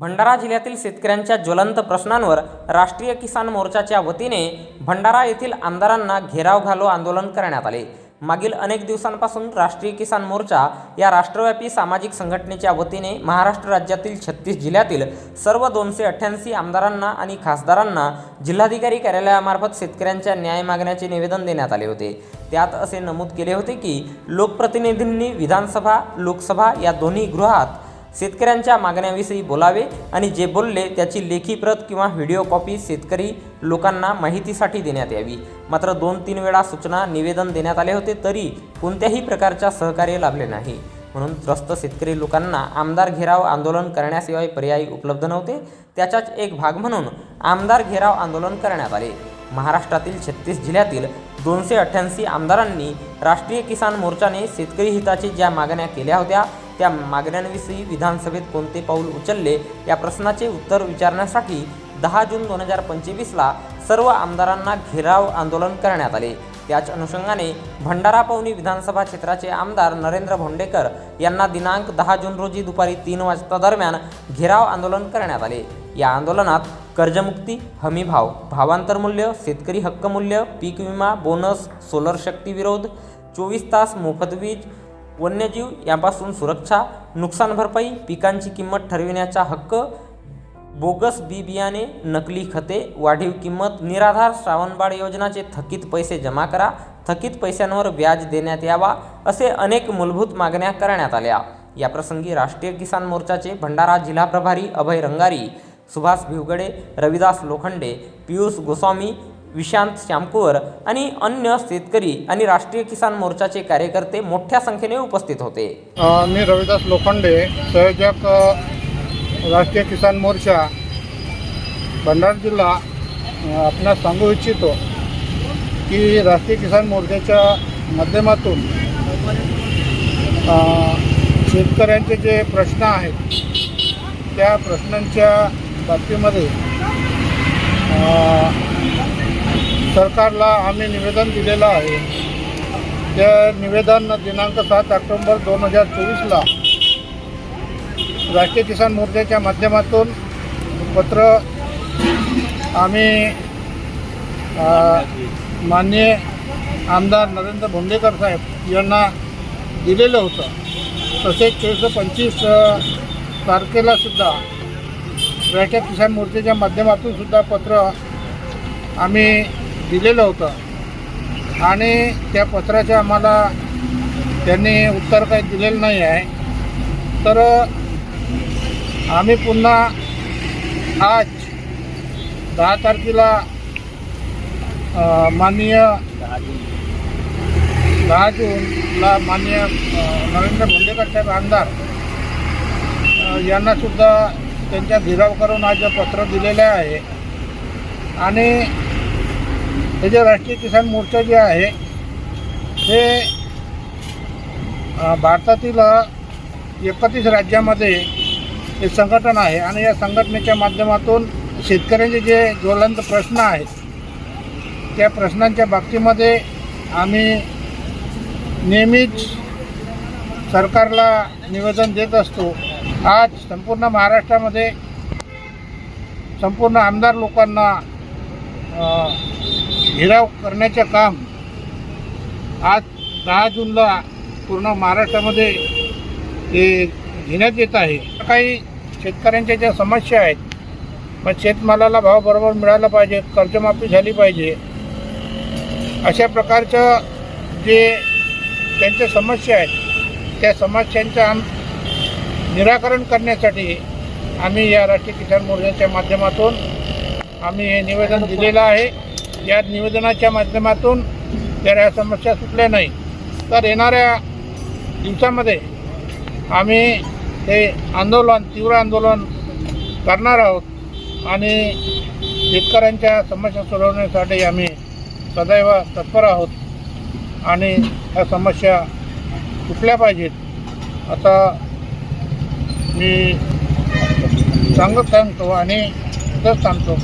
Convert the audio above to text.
भंडारा जिल्ह्यातील शेतकऱ्यांच्या ज्वलंत प्रश्नांवर राष्ट्रीय किसान मोर्चाच्या वतीने भंडारा येथील आमदारांना घेराव घालो आंदोलन करण्यात आले. मागील अनेक दिवसांपासून राष्ट्रीय किसान मोर्चा या राष्ट्रव्यापी सामाजिक संघटनेच्या वतीने महाराष्ट्र राज्यातील छत्तीस जिल्ह्यातील सर्व दोनशे अठ्ठ्याऐंशी आमदारांना आणि खासदारांना जिल्हाधिकारी कार्यालयामार्फत शेतकऱ्यांच्या न्याय मागण्याचे निवेदन देण्यात आले होते. त्यात असे नमूद केले होते की लोकप्रतिनिधींनी विधानसभा लोकसभा या दोन्ही गृहात शेतकऱ्यांच्या मागण्याविषयी बोलावे आणि जे बोलले त्याची लेखी प्रत किंवा व्हिडिओ कॉपी शेतकरी लोकांना माहितीसाठी देण्यात यावी. मात्र दोन तीन वेळा सूचना निवेदन देण्यात आले होते तरी कोणत्याही प्रकारच्या सहकार्य लाभले नाही. म्हणून त्रस्त शेतकरी लोकांना आमदार घेराव आंदोलन करण्याशिवाय पर्याय उपलब्ध नव्हते. त्याचाच एक भाग म्हणून आमदार घेराव आंदोलन करण्यात आले. महाराष्ट्रातील छत्तीस जिल्ह्यातील दोनशे अठ्ठ्याऐंशी आमदारांनी राष्ट्रीय किसान मोर्चाने शेतकरी हिताची ज्या मागण्या केल्या होत्या त्या मागण्यांविषयी विधानसभेत कोणते पाऊल उचलले या प्रश्नाचे उत्तर विचारण्यासाठी दहा जून दोन हजार पंचवीसला सर्व आमदारांना घेराव आंदोलन करण्यात आले. त्याच अनुषंगाने भंडारा पवनी विधानसभा क्षेत्राचे आमदार नरेंद्र भोंडेकर यांना दिनांक दहा जून रोजी दुपारी तीन वाजता दरम्यान घेराव आंदोलन करण्यात आले. या आंदोलनात कर्जमुक्ती हमीभाव भावांतर मूल्य शेतकरी हक्क मूल्य पीक विमा बोनस सोलर शक्ती विरोध चोवीस तास मोफत वीज वन्यजीव यापासून सुरक्षा नुकसान भरपाई पिकांची किंमत ठरविण्याचा हक्क बोगस बी बियाणे नकली खते वाढीव किंमत निराधार श्रावणबाळ योजनाचे थकीत पैसे जमा करा. थकीत पैशांवर व्याज देण्यात यावा असे अनेक मूलभूत मागण्या करण्यात आल्या. याप्रसंगी राष्ट्रीय किसान मोर्चाचे भंडारा जिल्हा प्रभारी अभय रंगारी सुभाष भिवगडे रविदास लोखंडे पियुष गोस्वामी विशांत श्यामकुवर आणि अन्य शेतकरी आणि राष्ट्रीय किसान मोर्चाचे कार्यकर्ते मोठ्या संख्येने उपस्थित होते. मी रविदास लोखंडे संयोजक राष्ट्रीय किसान मोर्चा भंडारा जिल्हा. आपणास सांगू इच्छितो की राष्ट्रीय किसान मोर्चाच्या माध्यमातून शेतकऱ्यांचे जे प्रश्न आहेत त्या प्रश्नांच्या बाबतीमध्ये सरकारला आम्ही निवेदन दिलेलं आहे. त्या निवेदन दिनांक सात ऑक्टोंबर दोन हजार चोवीसला राष्ट्रीय किसान मोर्चाच्या माध्यमातून पत्र आम्ही माननीय आमदार नरेंद्र भोंडेकर साहेब यांना दिलेलं होतं. तसेच चोवीस पंचवीस तारखेला सुद्धा राष्ट्रीय किसान मोर्चाच्या माध्यमातून सुद्धा पत्र आम्ही दिलेलं होतं. आणि त्या पत्राचे आम्हाला त्यांनी उत्तर काही दिलेलं नाही आहे. तर आम्ही पुन्हा आज दहा तारखेला माननीय दहा जूनला माननीय नरेंद्र भोंडेकर साहेब आमदार यांनासुद्धा त्यांच्या गिराव करून आज पत्र दिलेलं आहे. आणि हे जे राष्ट्रीय किसान मोर्चा जे आहे हे भारतातील एकतीस राज्यामध्ये हे संघटन आहे आणि या संघटनेच्या माध्यमातून शेतकऱ्यांचे जे ज्वलंत प्रश्न आहेत त्या प्रश्नांच्या बाबतीमध्ये आम्ही नेहमीच सरकारला निवेदन देत असतो. आज संपूर्ण महाराष्ट्रामध्ये संपूर्ण आमदार लोकांना घेराव करण्याचे काम आज दहा जूनला पूर्ण महाराष्ट्रामध्ये हे घेण्यात येत आहे. काही शेतकऱ्यांच्या ज्या समस्या आहेत मग शेतमालाला भाव बरोबर मिळाला पाहिजे कर्जमाफी झाली पाहिजे अशा प्रकारचं जे त्यांच्या समस्या आहेत त्या समस्यांचं आम निराकरण करण्यासाठी आम्ही या राष्ट्रीय किसान मोर्चाच्या माध्यमातून आम्ही हे निवेदन दिलेलं आहे. या निवेदनाच्या माध्यमातून जर या समस्या सुटल्या नाही तर येणाऱ्या दिवसामध्ये आम्ही हे आंदोलन तीव्र आंदोलन करणार आहोत आणि शेतकऱ्यांच्या समस्या सोडवण्यासाठी आम्ही सदैव तत्पर आहोत आणि ह्या समस्या सुटल्या पाहिजेत. आता मी सांगत सांगतो आणि इथंच सांगतो